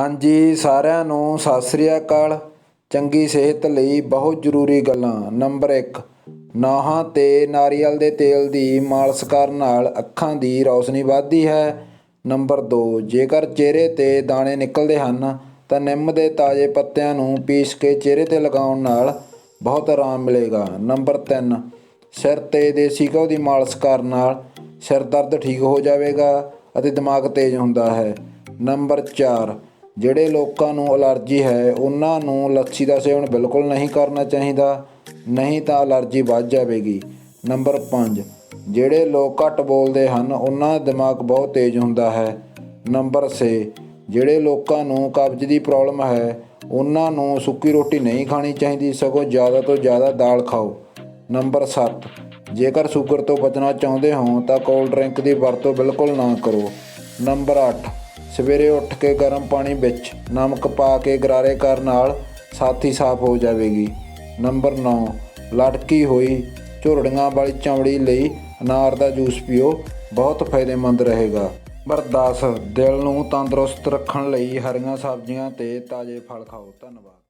ਹਾਂਜੀ, ਸਾਰਿਆਂ ਨੂੰ ਸਤਿ ਸ੍ਰੀ ਅਕਾਲ। ਚੰਗੀ ਸਿਹਤ ਲਈ ਬਹੁਤ ਜ਼ਰੂਰੀ ਗੱਲਾਂ। ਨੰਬਰ 1 ਨਾਹਾਂ ਤੇ ਨਾਰੀਅਲ ਦੇ ਤੇਲ ਦੀ ਮਾਲਿਸ਼ ਕਰਨ ਨਾਲ ਅੱਖਾਂ ਦੀ ਰੌਸ਼ਨੀ ਵੱਧਦੀ ਹੈ। ਨੰਬਰ 2 ਜੇਕਰ ਚਿਹਰੇ ਤੇ ਦਾਣੇ ਨਿਕਲਦੇ ਹਨ, ਤਾਂ ਨਿੰਮ ਦੇ ਤਾਜ਼ੇ ਪੱਤਿਆਂ ਨੂੰ ਪੀਸ ਕੇ ਚਿਹਰੇ ਤੇ ਲਗਾਉਣ ਨਾਲ ਬਹੁਤ ਆਰਾਮ ਮਿਲੇਗਾ। ਨੰਬਰ 3 ਸਿਰ ਤੇ ਦੇਸੀ ਘਿਓ ਦੀ ਮਾਲਿਸ਼ ਕਰਨ ਨਾਲ ਸਿਰ ਦਰਦ ਠੀਕ ਹੋ ਜਾਵੇਗਾ ਅਤੇ ਦਿਮਾਗ ਤੇਜ਼ ਹੁੰਦਾ ਹੈ। ਨੰਬਰ 4 ਜਿਹੜੇ ਲੋਕਾਂ ਨੂੰ ਅਲਰਜੀ ਹੈ, ਉਹਨਾਂ ਨੂੰ ਲੱਸੀ ਦਾ ਸੇਵਨ ਬਿਲਕੁਲ ਨਹੀਂ ਕਰਨਾ ਚਾਹੀਦਾ, ਨਹੀਂ ਤਾਂ ਅਲਰਜੀ ਵੱਧ ਜਾਵੇਗੀ। ਨੰਬਰ 5 ਜਿਹੜੇ ਲੋਕ ਘੱਟ ਬੋਲਦੇ ਹਨ, ਉਹਨਾਂ ਦਾ ਦਿਮਾਗ ਬਹੁਤ ਤੇਜ਼ ਹੁੰਦਾ ਹੈ। ਨੰਬਰ 6 ਜਿਹੜੇ ਲੋਕਾਂ ਨੂੰ ਕਬਜ਼ ਦੀ ਪ੍ਰੋਬਲਮ ਹੈ, ਉਹਨਾਂ ਨੂੰ ਸੁੱਕੀ ਰੋਟੀ ਨਹੀਂ ਖਾਣੀ ਚਾਹੀਦੀ, ਸਗੋਂ ਜ਼ਿਆਦਾ ਤੋਂ ਜ਼ਿਆਦਾ ਦਾਲ ਖਾਓ। ਨੰਬਰ 7 ਜੇਕਰ ਸ਼ੂਗਰ ਤੋਂ ਬਚਣਾ ਚਾਹੁੰਦੇ ਹੋ, ਤਾਂ ਕੋਲਡ ਡਰਿੰਕ ਦੀ ਵਰਤੋਂ ਬਿਲਕੁਲ ਨਾ ਕਰੋ। ਨੰਬਰ 8 ਸਵੇਰੇ ਉੱਠ ਕੇ ਗਰਮ ਪਾਣੀ ਵਿੱਚ ਨਮਕ ਪਾ ਕੇ ਗਰਾਰੇ ਕਰਨ ਨਾਲ ਸਾਥੀ ਸਾਫ਼ ਹੋ ਜਾਵੇਗੀ। ਨੰਬਰ 9 ਲਟਕੀ ਹੋਈ ਝੁਰੜੀਆਂ ਵਾਲੀ ਚਮੜੀ ਲਈ ਅਨਾਰ ਦਾ ਜੂਸ ਪੀਓ, ਬਹੁਤ ਫਾਇਦੇਮੰਦ ਰਹੇਗਾ। ਨੰਬਰ 10 ਦਿਲ ਨੂੰ ਤੰਦਰੁਸਤ ਰੱਖਣ ਲਈ ਹਰੀਆਂ ਸਬਜ਼ੀਆਂ ਤੇ ਤਾਜ਼ੇ ਫਲ ਖਾਓ। ਧੰਨਵਾਦ।